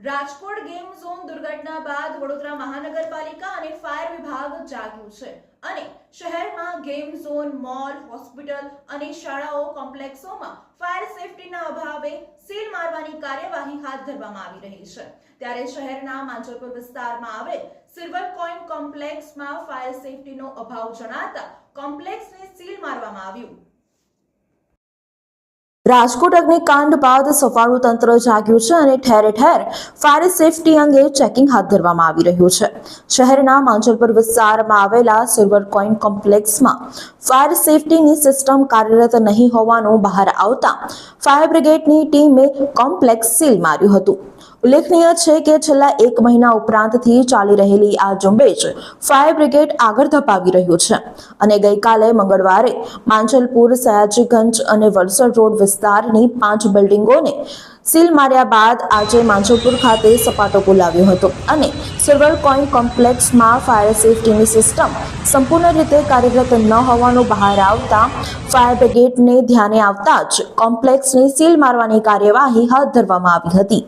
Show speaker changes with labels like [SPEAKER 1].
[SPEAKER 1] Rajkot game zone દુર્ઘટના બાદ વડોદરા મહાનગરપાલિકા અને ફાયર વિભાગ જાગ્યું છે અને શહેરમાં ગેમ ઝોન, મોલ, હોસ્પિટલ અને શાળાઓ, કોમ્પ્લેક્સોમાં ફાયર સેફટીના અભાવે સીલ મારવાની કાર્યવાહી હાથ ધરવામાં આવી રહી છે. ત્યારે શહેરના માંજલપુર વિસ્તારમાં આવેલ સિલ્વર કોઇન કોમ્પ્લેક્સમાં ફાયર સેફટીનો અભાવ જણાતા કોમ્પ્લેક્સને સીલ મારવામાં આવ્યું. રાજકોટ અગ્નિકાંડ બાદ સફાળું તંત્ર જાગ્યું છે અને ઠેર ઠેર ફાયર સેફટી અંગે ચેકિંગ હાથ ધરવામાં આવી રહ્યું છે. શહેરના માંજલપુર વિસ્તારમાં આવેલા સિલ્વર કોઇન કોમ્પ્લેક્સમાં ફાયર સેફટીની સિસ્ટમ કાર્યરત નહીં હોવાનું બહાર આવતા ફાયર બ્રિગેડની ટીમે કોમ્પ્લેક્સ સીલ માર્યું હતું. ઉલ્લેખનીય છે કે છેલ્લા એક મહિના ઉપરાંતથી ચાલી રહેલી આ ઝુંબેશ ફાયર બ્રિગેડ આગળ ધપાવી રહ્યું છે અને ગઈકાલે મંગળવારે માંજલપુર સયાજીગંજ અને વલસડ રોડ વિસ્તારની પાંચ બિલ્ડિંગોને સીલ માર્યા બાદ આજે માંજલપુર ખાતે સપાટો બોલાવ્યો હતો અને સિલ્વર કોઇન કોમ્પ્લેક્સમાં ફાયર સેફટીની સિસ્ટમ સંપૂર્ણ રીતે કાર્યરત ન હોવાનું બહાર આવતા ફાયર બ્રિગેડને ધ્યાને આવતા જ કોમ્પ્લેક્સને સીલ મારવાની કાર્યવાહી હાથ ધરવામાં આવી હતી.